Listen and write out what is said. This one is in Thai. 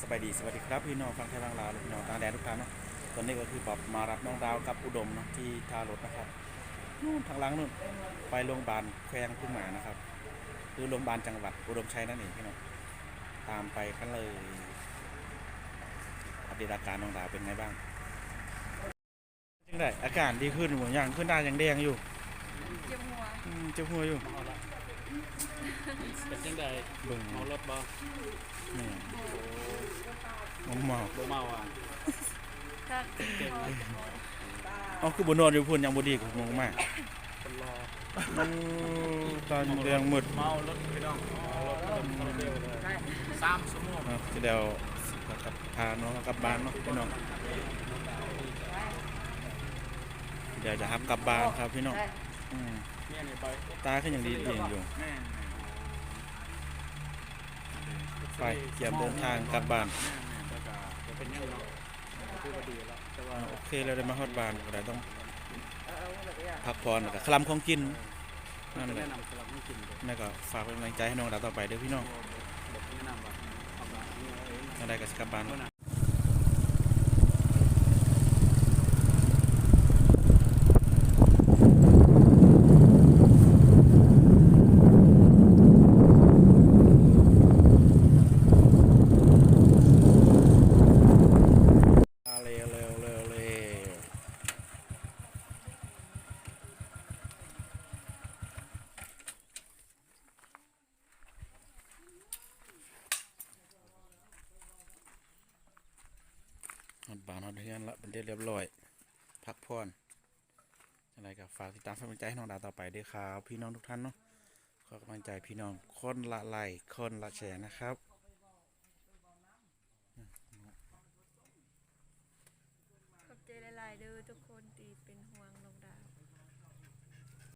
สบายดีสวัสดีครับพี่น้องฟังไทยบางลาวและพี่น้องต่างแดนทุกท่านเนาะตอนนี้ก็คือปอบมารับน้องดาวกับอุดมเนาะที่ท่ารถนะครับนู่นทางหลังนู่นไปโรงพยาบาลแควงทุ่งหมานะครับ คือโรงพยาบาลจังหวัดอุดมชัยนั่นเองพี่น้องตามไปกันเลยอัปเดตอาการน้องดาวเป็นไงบ้างจังไดอาการดีขึ้นหมดยังขึ้นได้ยังแดงอยู่เจ็บหัวอืมเจ็บหัวอยู่ เอาละเป็นจังไดเบิ่งเมารถบ่นี่มเมาบ่เมาอะถ้าเก่งเอาคือบนนอนอยู่พุ่นยังบดีกับงงมากคนรอมันตอนเรื่องมืดเมารถพี่น้องเมารถเริ่มเร็วเลยสามชั่วโมงเนาะที่เดียวกับพาน้องกลับบ้านเนาะพี่น้องเดี๋ยวจะฮับกลับบ้านครับพี่น้องอืมเนี่ยนี่ไปตาขึ้นอย่างดีเดียงอยู่แม่ ไปเตรียมเดินทางกลับบ้าน จะเป็นยังเนาะคือว่าดีแล้วแต่ว่าโอเคเราได้มาฮอดบ้านก็ได้ต้องพักผ่อนแล้วก็คลำของกินนั่นแหละแนะนำสำหรับไม่กินเลยนั่นก็ฝากเป็นกำลังใจให้น้องดาวต่อไปเด้อพี่น้องแบบแนะนำว่าเอาละนี่เอาเองถ้าได้ก็สกลับบ้าน เมื่อเนาะ น่ะ มาเร็วเร็วเร็วเร็ว ฮอดบานฮอดเฮือนละเป็นเรียบร้อยพักผ่อนอะไรก็ฝากติดตามฝากกำลังใจให้น้องดาวต่อไปด้วยครับพี่น้องทุกท่านเนาะขอกำลังใจพี่น้องคนละไลค์คนละแชร์นะครับขอบใจหลายๆเด้อทุกคนตีเป็นห่วงลงดาว